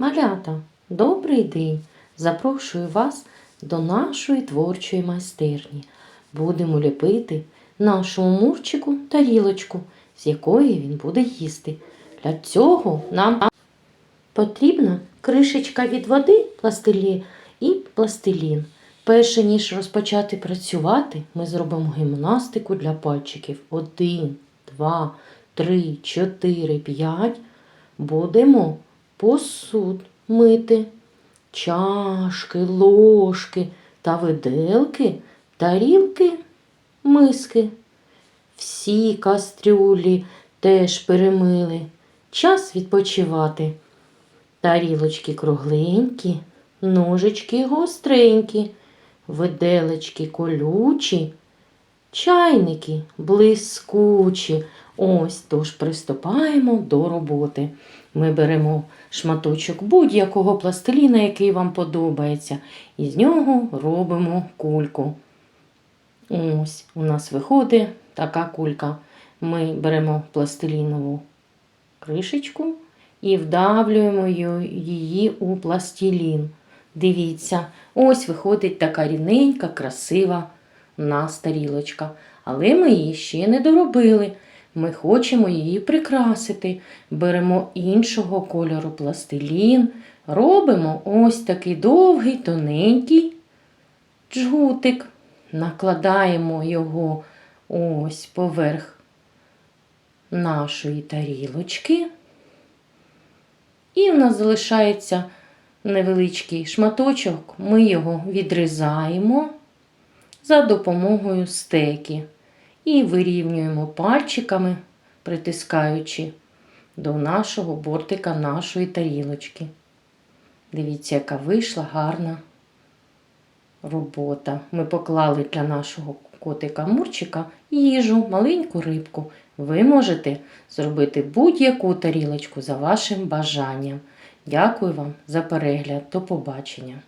Малята, добрий день! Запрошую вас до нашої творчої майстерні. Будемо ліпити нашому мурчику тарілочку, з якої він буде їсти. Для цього нам потрібна кришечка від води, пластилі і пластилін. Перше ніж розпочати працювати, ми зробимо гімнастику для пальчиків. Один, два, три, чотири, п'ять. Будемо посуд мити, чашки, ложки та виделки, тарілки, миски. Всі кастрюлі теж перемили. Час відпочивати. Тарілочки кругленькі, ножички гостренькі, виделечки колючі, чайники блискучі. Ось тож приступаємо до роботи. Ми беремо шматочок будь-якого пластиліна, який вам подобається, і з нього робимо кульку. Ось у нас виходить така кулька. Ми беремо пластилінову кришечку і вдавлюємо її у пластилін. Дивіться, ось виходить така рівненька, красива у нас тарілочка. Але ми її ще не доробили. Ми хочемо її прикрасити. Беремо іншого кольору пластилін, робимо ось такий довгий, тоненький джгутик. Накладаємо його ось поверх нашої тарілочки. І в нас залишається невеличкий шматочок. Ми його відрізаємо за допомогою стеки і вирівнюємо пальчиками, притискаючи до нашого бортика нашої тарілочки. Дивіться, яка вийшла гарна робота. Ми поклали для нашого котика Мурчика їжу, маленьку рибку. Ви можете зробити будь-яку тарілочку за вашим бажанням. Дякую вам за перегляд. До побачення.